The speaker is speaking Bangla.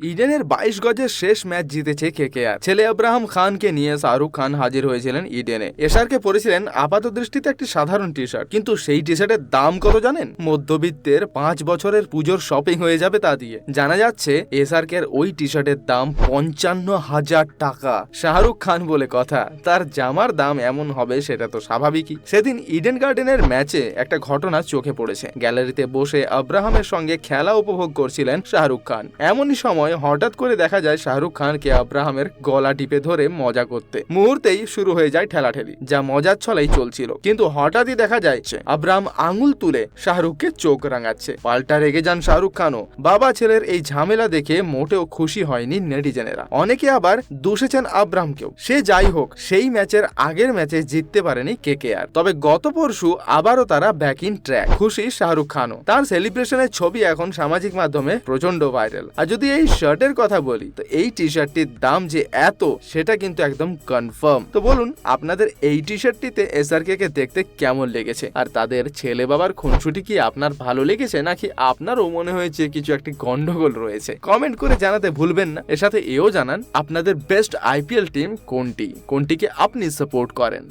ইডেনের বাইশ গজের শেষ ম্যাচ জিতেছে কেকেআর। ছেলে আব্রাহাম খানকে নিয়ে শাহরুখ খান হাজির হয়েছিলেন ইডেনে। এসআরকে পরেছিলেন আপাত দৃষ্টিতে একটি সাধারণ টি শার্ট কিন্তু সেই টি শার্টের দাম কত জানেন? মধ্যবিত্তের পাঁচ বছরের পুজোর শপিং হয়ে যাবে তা দিয়ে। জানা যাচ্ছে এসআরকের ওই টি শার্টের দাম পঞ্চান্ন হাজার টাকা। শাহরুখ খান বলে কথা, তার জামার দাম এমন হবে সেটা তো স্বাভাবিকই। সেদিন ইডেন গার্ডেনের ম্যাচে একটা ঘটনা চোখে পড়েছে। গ্যালারিতে বসে আব্রাহামের সঙ্গে খেলা উপভোগ করছিলেন শাহরুখ খান। এমনই সময় হঠাৎ করে দেখা যায় শাহরুখ খানকে আব্রাহামের গলা টিপে ধরে মজা করতে। মুহূর্তেই শুরু হয়ে যায় ঠেলাঠেলি, যা মজার ছলেই চলছিল। কিন্তু হঠাৎই দেখা যাচ্ছে আব্রাহাম আঙুল তুলে শাহরুখকে চোখ রাঙাচ্ছে। পাল্টা রেগে যান শাহরুখ খানও। বাবা ছেলের এই ঝামেলা দেখে মোটেও খুশি হয়নি নেটিজেনেরা। অনেকে আবার দোষেছেন আব্রাহামকেও। সে যাই হোক, সেই ম্যাচের আগের ম্যাচে জিততে পারেনি কেকেআর। তবে গত পরশু আবারও তারা ব্যাক ইন ট্র্যাক খুশি শাহরুখ খানও। তার সেলিব্রেশনের ছবি এখন সামাজিক মাধ্যমে প্রচণ্ড ভাইরাল আর যদি এই শার্টের কথা বলি। তো এই টি শার্টটির দাম যে এত, সেটা কিন্তু একদম কনফার্ম তো বলুন, আপনাদের এই টি শার্টটিতে এসআরকে কে দেখতে কেমন লেগেছে? আর তাদের ছেলে বাবার খুনসুটি কি আপনার ভালো লেগেছে? নাকি আপনারও মনে হয়েছে কিছু একটি গন্ডগোল রয়েছে? কমেন্ট করে জানাতে ভুলবেন না। এর সাথে এও জানান, আপনাদের বেস্ট আইপিএল টিম কোনটি? কোনটিকে আপনি সাপোর্ট করেন?